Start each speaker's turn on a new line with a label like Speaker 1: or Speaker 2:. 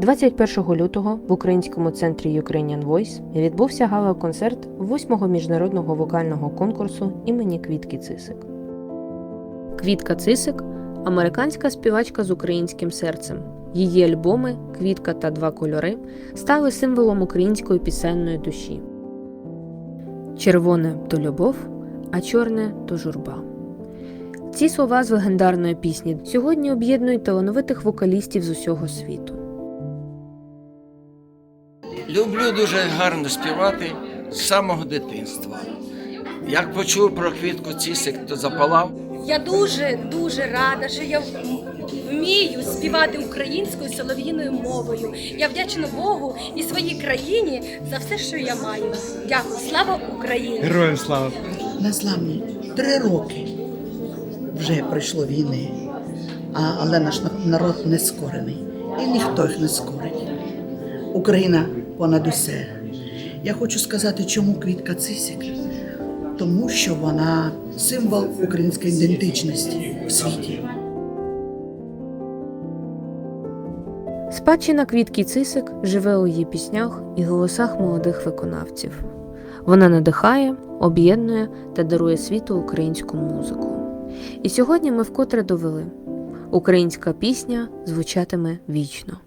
Speaker 1: 21 лютого в українському центрі Ukrainian Voice відбувся гала-концерт 8-го міжнародного вокального конкурсу імені Квітки Цисик. Квітка Цисик американська співачка з українським серцем. Її альбоми Квітка та два кольори стали символом української пісенної душі. Червоне то любов, а чорне то журба. Ці слова з легендарної пісні сьогодні об'єднують талановитих вокалістів з усього світу.
Speaker 2: Люблю дуже гарно співати з самого дитинства. Як почув про квітку цісик, то запалав.
Speaker 3: Я дуже дуже рада, що я вмію співати українською солов'їною мовою. Я вдячна Богу і своїй країні за все, що я маю. Дякую, слава Україні!
Speaker 4: Героям слава!
Speaker 5: Незламні три роки вже пройшло війни, а, але наш народ не скорений. І ніхто їх не скорить. Україна понад усе. Я хочу сказати, чому квітка цисик? Тому що вона символ української ідентичності в світі.
Speaker 1: Спадщина квітки Цисик живе у її піснях і голосах молодих виконавців. Вона надихає, об'єднує та дарує світу українську музику. І сьогодні ми вкотре довели: українська пісня звучатиме вічно.